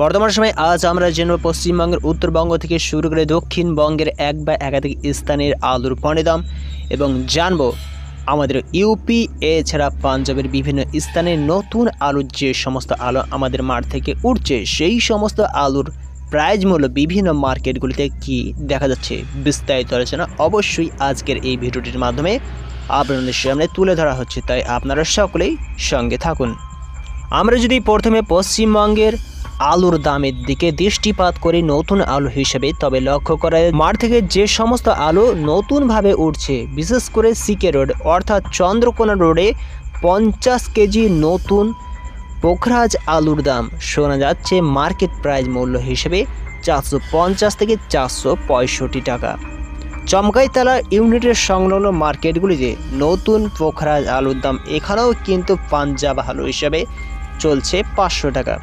বর্তমান সময়ে আজ আমরা জেনে পশ্চিমবঙ্গের উত্তরবঙ্গ থেকে শুরু করে দক্ষিণবঙ্গের এক বা একাধিক স্থানের আলুর দাম এবং জানব আমাদের ইউপি এছাড়া পাঞ্জাবের বিভিন্ন স্থানে নতুন আলুর যে সমস্ত আলু আমাদের মাঠ থেকে উঠছে, সেই সমস্ত আলুর প্রাইজ মূল্য বিভিন্ন মার্কেটগুলিতে কি দেখা যাচ্ছে বিস্তারিত আলোচনা অবশ্যই আজকের এই ভিডিওটির মাধ্যমে আপনাদের সামনে তুলে ধরা হচ্ছে, তাই আপনারা সকলেই সঙ্গে থাকুন। আমরা যদি প্রথমে পশ্চিমবঙ্গের আলুর দামের দিকে দৃষ্টিপাত করি নতুন আলু হিসেবে, তবে লক্ষ্য করা মাঠ থেকে যে সমস্ত আলু নতুনভাবে উঠছে, বিশেষ করে সিকে রোড, অর্থাৎ চন্দ্রকোনা রোডে পঞ্চাশ কেজি নতুন পোখরাজ আলুর দাম। শোনা যাচ্ছে মার্কেট প্রাইস মূল্য হিসেবে চারশো পঞ্চাশ থেকে চারশো পঁয়ষট্টি টাকা। চমকাইতলা ইউনিটের সংলগ্ন মার্কেটগুলিতে নতুন পোখরাজ আলুর দাম, এখানেও কিন্তু পাঞ্জাব আলু হিসাবে চলছে পাঁচশো টাকা।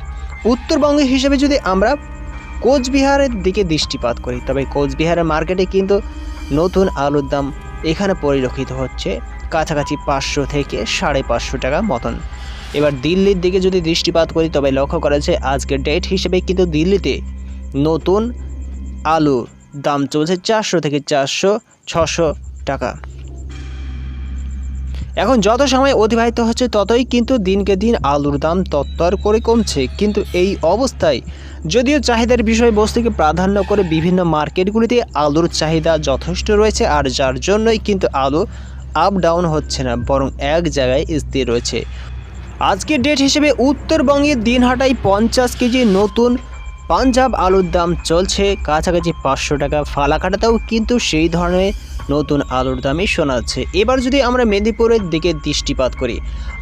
উত্তরবঙ্গ হিসেবে যদি আমরা কোচবিহারের দিকে দৃষ্টিপাত করি, তবে কোচবিহারের মার্কেটে কিন্তু নতুন আলুর দাম এখানে পরিলক্ষিত হচ্ছে। কাছাকাছি পাঁচশো থেকে সাড়ে পাঁচশো টাকা মতন। এবার দিল্লির দিকে যদি দৃষ্টিপাত করি, তবে লক্ষ্য করা যায় আজকের ডেট হিসেবে কিন্তু দিল্লিতে নতুন আলুর দাম চলছে চারশো থেকে চারশো ছশো টাকা। এখন যত সময় অতিবাহিত হচ্ছে ততই কিন্তু দিনকে দিন আলুর দাম তত্তর করে কমছে। কিন্তু এই অবস্থায় যদিও চাহিদার বিষয়বস্তুকে প্রাধান্য করে বিভিন্ন মার্কেটগুলিতে আলুর চাহিদা যথেষ্ট রয়েছে আর যার জন্যই কিন্তু আলু আপ ডাউন হচ্ছে না, বরং এক জায়গায় স্থির রয়েছে। আজকের ডেট হিসেবে উত্তরবঙ্গের দিনহাটায় পঞ্চাশ কেজি নতুন পাঞ্জাব আলুর দাম চলছে। কাছাকাছি পাঁচশো টাকা ফালাকাটাতেও কিন্তু সেই ধরনের নতুন আলুর দামই শোনা যাচ্ছে এবার যদি আমরা মেদিনীপুরের দিকে দৃষ্টিপাত করি,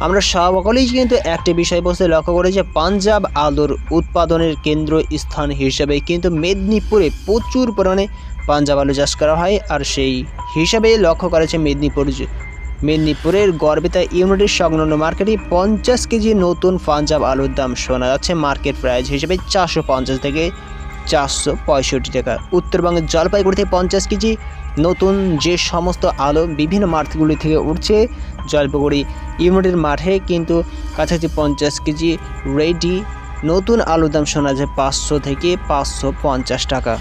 আমরা সকলেই কিন্তু একটি বিষয়বস্তু লক্ষ্য করি যে পাঞ্জাব আলুর উৎপাদনের কেন্দ্র স্থান হিসেবে কিন্তু মেদিনীপুরে প্রচুর পরিমাণে পাঞ্জাব আলু চাষ করা হয় আর সেই হিসাবে লক্ষ্য করেছে মেদিনীপুর মেদিনীপুরের গর্বিতা ইউনিটের সংলগ্ন মার্কেটে পঞ্চাশ কেজি নতুন পাঞ্জাব আলুর দাম শোনা যাচ্ছে। মার্কেট প্রাইস হিসেবে চারশো পঞ্চাশ থেকে চারশো পঁয়ষট্টি টাকা। উত্তরবঙ্গের থেকে পঞ্চাশ কেজি। নতুন যে সমস্ত আলো বিভিন্ন মাঠগুলি থেকে উঠছে জলপাইগুড়ি ইউনিটের মাঠে, কিন্তু কাছাকাছি পঞ্চাশ কেজি রেডি। নতুন আলুর দাম শোনা যায় পাঁচশো থেকে পাঁচশো পঞ্চাশ টাকা।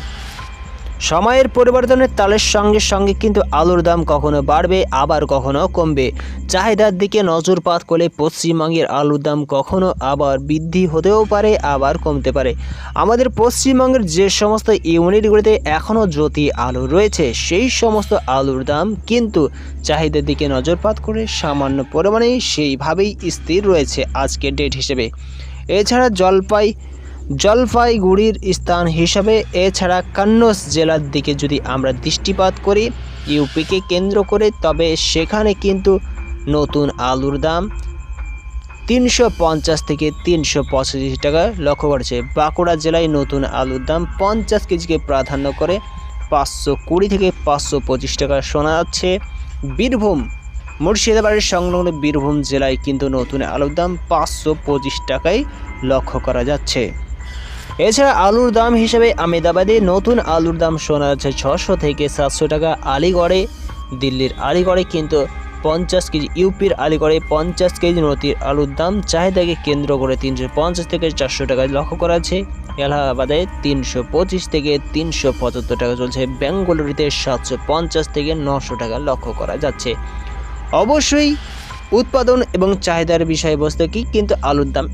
সময়ের পরিবর্তনের তালের সঙ্গে সঙ্গে কিন্তু আলুর দাম কখনো বাড়বে, আবার কখনো কমবে। চাহিদার দিকে নজরপাত করলে পশ্চিমবঙ্গের আলুর দাম কখনো আবার বৃদ্ধি হতেও পারে, আবার কমতে পারে। আমাদের পশ্চিমবঙ্গের যে সমস্ত ইউনিটগুলিতে এখনও জ্যোতি আলু রয়েছে, সেই সমস্ত আলুর দাম কিন্তু চাহিদার দিকে নজরপাত করে সামান্য পরিমাণেই সেইভাবেই স্থির রয়েছে আজকের ডেট হিসেবে। এছাড়া জলপাই জলপাইগুড়ির স্থান হিসাবে, এছাড়া কান্নস জেলার দিকে যদি আমরা দৃষ্টিপাত করি, ইউপিকে কেন্দ্র করে, তবে সেখানে কিন্তু নতুন আলুর দাম তিনশো পঞ্চাশ থেকে তিনশো পঁচাশি টাকা লক্ষ্য করেছে। বাঁকুড়া জেলায় নতুন আলুর দাম পঞ্চাশ কেজিকে প্রাধান্য করে পাঁচশো কুড়ি থেকে পাঁচশো পঁচিশ টাকা শোনা যাচ্ছে। বীরভূম, মুর্শিদাবাদের সংলগ্ন বীরভূম জেলায় কিন্তু নতুন আলুর দাম পাঁচশো পঁচিশ টাকায় লক্ষ্য করা যাচ্ছে। এছাড়া আলুর দাম হিসেবে আমেদাবাদে নতুন আলুর দাম শোনা যাচ্ছে ছশো থেকে সাতশো টাকা আলিগড়ে। দিল্লির আলিগড়ে কিন্তু পঞ্চাশ কেজি, ইউপির আলিগড়ে পঞ্চাশ কেজি নতির আলুর দাম চাহিদাকে কেন্দ্র করে তিনশো পঞ্চাশ থেকে চারশো টাকা লক্ষ্য করা আছে এলাহাবাদে তিনশো পঁচিশ থেকে তিনশো পঁচাত্তর টাকা চলছে। বেঙ্গালুরুতে সাতশো পঞ্চাশ থেকে নশো টাকা লক্ষ্য করা যাচ্ছে। অবশ্যই উৎপাদন এবং চাহিদার বিষয়বস্তু কি, কিন্তু আলুর দাম